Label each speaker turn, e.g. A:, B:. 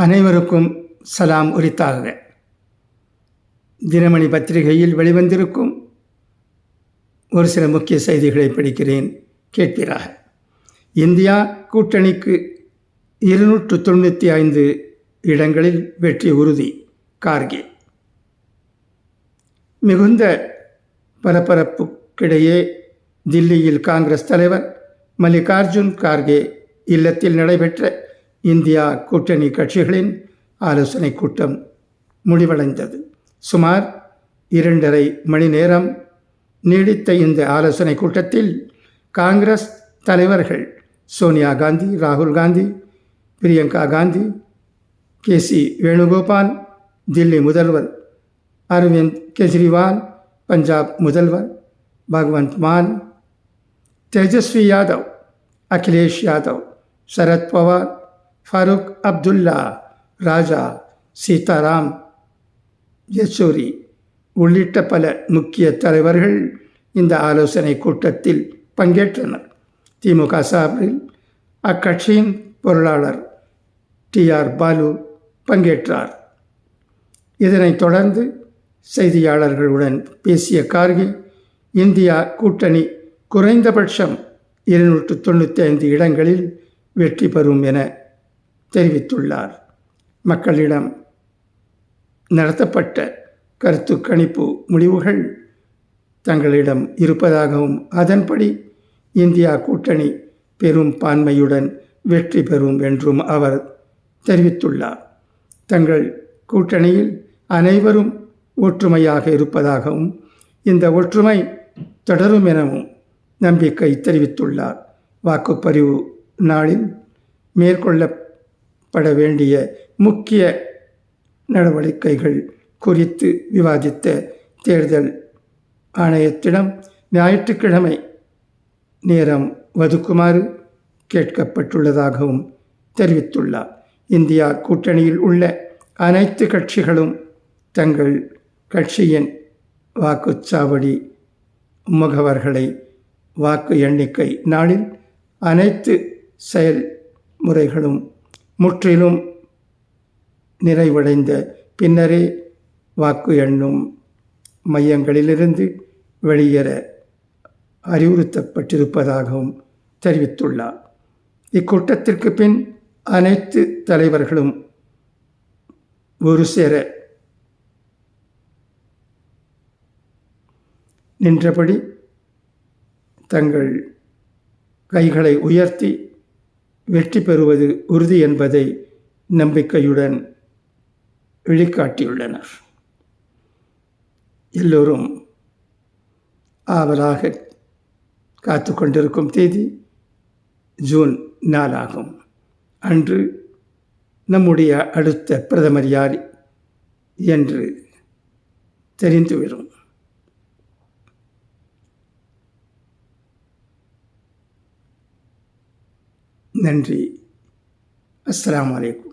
A: அனைவருக்கும் சலாம் உரித்தாக. தினமணி பத்திரிகையில் வெளிவந்திருக்கும் ஒரு சில முக்கிய செய்திகளை படிக்கிறேன் கேட்பீராக. இந்தியா கூட்டணிக்கு இருநூற்று தொண்ணூற்றி ஐந்து இடங்களில் வெற்றி உறுதி கார்கே. மிகுந்த பரபரப்புக்கிடையே தில்லியில் காங்கிரஸ் தலைவர் மல்லிகார்ஜுன் கார்கே இல்லத்தில் நடைபெற்ற இந்தியா கூட்டணி கட்சிகளின் ஆலோசனை கூட்டம் முடிவடைந்தது. சுமார் இரண்டரை மணி நேரம் நீடித்த இந்த ஆலோசனை கூட்டத்தில் காங்கிரஸ் தலைவர்கள் சோனியா காந்தி ராகுல் காந்தி பிரியங்கா காந்தி கே சி வேணுகோபால் தில்லி முதல்வர் அரவிந்த் கெஜ்ரிவால் பஞ்சாப் முதல்வர் பகவந்த் மான் தேஜஸ்வி யாதவ் அகிலேஷ் யாதவ் சரத் பவார் ஃபருக் அப்துல்லா ராஜா சீதாராம் யெச்சூரி உள்ளிட்ட பல முக்கிய தலைவர்கள் இந்த ஆலோசனை கூட்டத்தில் பங்கேற்றனர். திமுக சார்பில் அக்கட்சியின் பொருளாளர் டி ஆர் பாலு பங்கேற்றார். இதனைத் தொடர்ந்து செய்தியாளர்களுடன் பேசிய கார்கி இந்தியா கூட்டணி குறைந்தபட்சம் இருநூற்று தொண்ணூற்றி ஐந்து இடங்களில் வெற்றி பெறும் என தெரிவித்துள்ளார். மக்களிடம் நடத்தப்பட்ட கருத்து கணிப்பு முடிவுகள் தங்களிடம் இருப்பதாகவும் அதன்படி இந்தியா கூட்டணி பெரும் பான்மையுடன் வெற்றி பெறும் என்றும் அவர் தெரிவித்துள்ளார். தங்கள் கூட்டணியில் அனைவரும் ஒற்றுமையாக இருப்பதாகவும் இந்த ஒற்றுமை தொடரும் எனவும் நம்பிக்கை தெரிவித்துள்ளார். வாக்குப்பதிவு நாளில் மேற்கொள்ள பட வேண்டிய முக்கிய நடவடிக்கைகள் குறித்து விவாதித்த தேர்தல் ஆணையத்திடம் ஞாயிற்றுக்கிழமை நேரம் ஒதுக்குமாறு கேட்கப்பட்டுள்ளதாகவும் தெரிவித்துள்ளார். இந்தியா கூட்டணியில் உள்ள அனைத்து கட்சிகளும் தங்கள் கட்சியின் வாக்குச்சாவடி முகவர்களை வாக்கு எண்ணிக்கை நாளில் அனைத்து செயல்முறைகளும் முற்றிலும் நிறைவடைந்த பின்னரே வாக்கு எண்ணும் மையங்களிலிருந்து வெளியேற அறிவுறுத்தப்பட்டிருப்பதாகவும் தெரிவித்துள்ளார். இக்கூட்டத்திற்கு பின் அனைத்து தலைவர்களும் ஒரு சேர நின்றபடி தங்கள் கைகளை உயர்த்தி வெற்றி பெறுவது உறுதி என்பதை நம்பிக்கையுடன் வெளிக்காட்டியுள்ளனர் எல்லோரும் ஆவலாக காத்து கொண்டிருக்கும் தேதி ஜூன் நாலாகும் அன்று நம்முடைய அடுத்த பிரதமர் யார் என்று தெரிந்துவிடும். நன்றி. அஸ்லாம் அலைக்கும்.